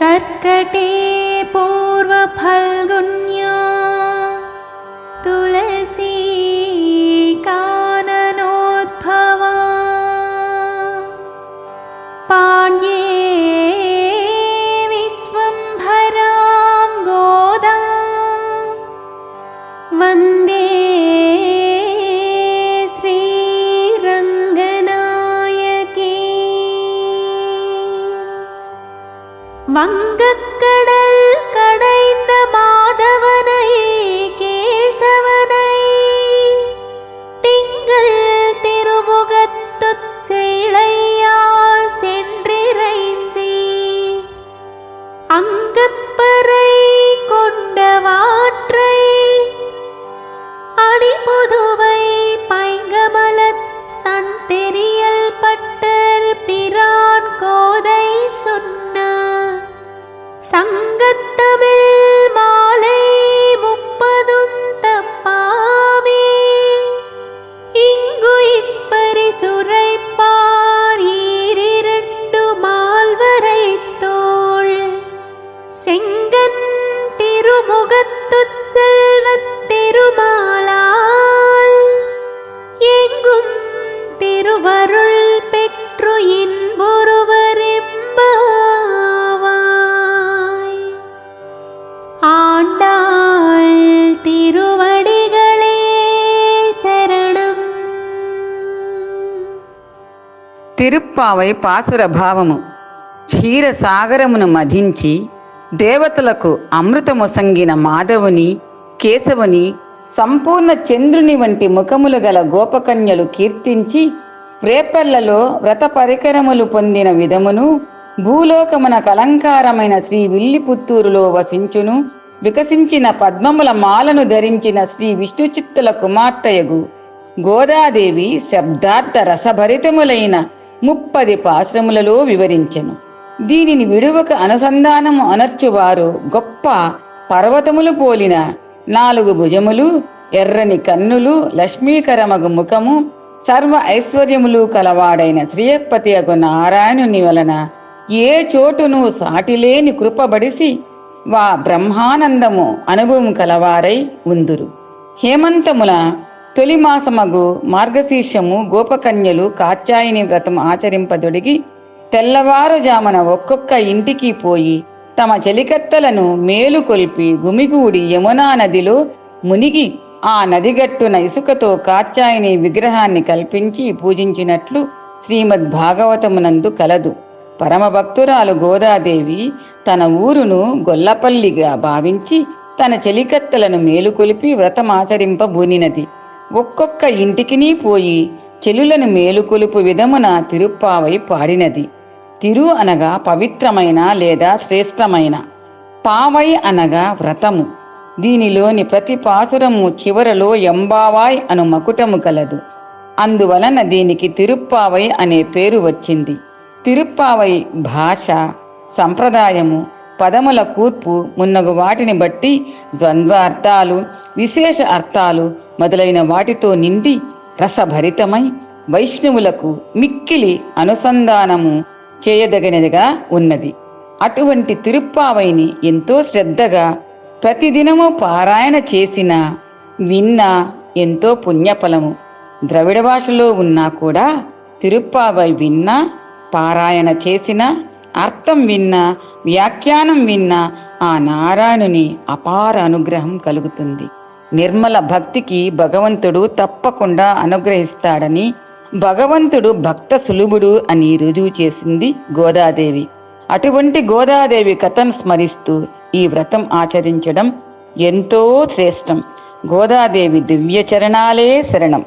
कर्कटे पूर्वफल्गुन्या வங்கக்கடல் சங்கத்தமிழ் மாலை முப்பதும் தப்பாமே. இங்கு இப்பரி ஈரிரண்டு மால்வரை தோள். செங்கன் திருமுகத்துச் செல்வத் திருமாலால். எங்கும் திருவருள் తిరుప్పావై పాసురభావము క్షీర సాగరమును మధించి దేవతలకు అమృతముసంగిన మాధవుని కేశవుని సంపూర్ణ చంద్రుని వంటి ముఖములు గల గోపకన్యలు కీర్తించి రేపల్లలో వ్రత పరికరములు పొందిన విధమును భూలోకమున కలంకారమైన శ్రీ విల్లిపుత్తూరులో వసించును. వికసించిన పద్మముల మాలను ధరించిన శ్రీ విష్ణుచిత్తుల కుమార్తెయగు గోదాదేవి శబ్దార్థ రసభరితములైన ముప్పది పాశ్రములలో వివరించెను. దీనిని విడువక అనుసంధానము అనర్చువారు గొప్ప పర్వతములు పోలిన నాలుగు భుజములు ఎర్రని కన్నులు లక్ష్మీకరమగు ముఖము సర్వ ఐశ్వర్యములు కలవాడైన శ్రీయపతి అగు నారాయణుని వలన ఏ చోటును సాటిలేని కృపబడిసి వా బ్రహ్మానందము అనుభవం కలవారై ఉందురు. హేమంతముల తొలి మాసమగు మార్గశీర్షము గోపకన్యలు కాత్యాయని వ్రతం ఆచరింపదొడిగి తెల్లవారుజామున ఒక్కొక్క ఇంటికి పోయి తమ చెలికత్తలను మేలుకొల్పి గుమిగూడి యమునా నదిలో మునిగి ఆ నదిగట్టున ఇసుకతో కాత్యాయని విగ్రహాన్ని కల్పించి పూజించినట్లు శ్రీమద్ భాగవతమునందు కలదు. పరమభక్తురాలు గోదాదేవి తన ఊరును గొల్లపల్లిగా భావించి తన చెలికత్తలను మేలుకొలిపి వ్రతమాచరింపబూనినది. ఒక్కొక్క ఇంటికినీ పోయి చెలులను మేలుకొలుపు విధమున తిరుప్పావై పాడినది. తిరు అనగా పవిత్రమైన లేదా శ్రేష్టమైన. పావై అనగా వ్రతము. దీనిలోని ప్రతి పాసురము చివరలో ఎంబావాయ్ అను మకుటము కలదు. అందువలన దీనికి తిరుప్పావై అనే పేరు వచ్చింది. తిరుప్పావై భాష సంప్రదాయము పదముల కూర్పు మున్నగు వాటిని బట్టి ద్వంద్వ అర్థాలు విశేష అర్థాలు మొదలైన వాటితో నిండి రసభరితమై వైష్ణవులకు మిక్కిలి అనుసంధానము చేయదగినదిగా ఉన్నది. అటువంటి తిరుప్పావైని ఎంతో శ్రద్ధగా ప్రతిదినము పారాయణ చేసిన విన్నా ఎంతో పుణ్యఫలము. ద్రవిడ భాషలో ఉన్నా కూడా తిరుప్పావై విన్నా పారాయణ చేసిన అర్థం విన్నా వ్యాఖ్యానం విన్నా ఆ నారాయణుని అపార అనుగ్రహం కలుగుతుంది. నిర్మల భక్తికి భగవంతుడు తప్పకుండా అనుగ్రహిస్తాడని భగవంతుడు భక్త సులుభుడు అని రుజువు చేసింది గోదాదేవి. అటువంటి గోదాదేవి కథను స్మరిస్తూ ఈ వ్రతం ఆచరించడం ఎంతో శ్రేష్టం. గోదాదేవి దివ్య చరణాలే శరణం.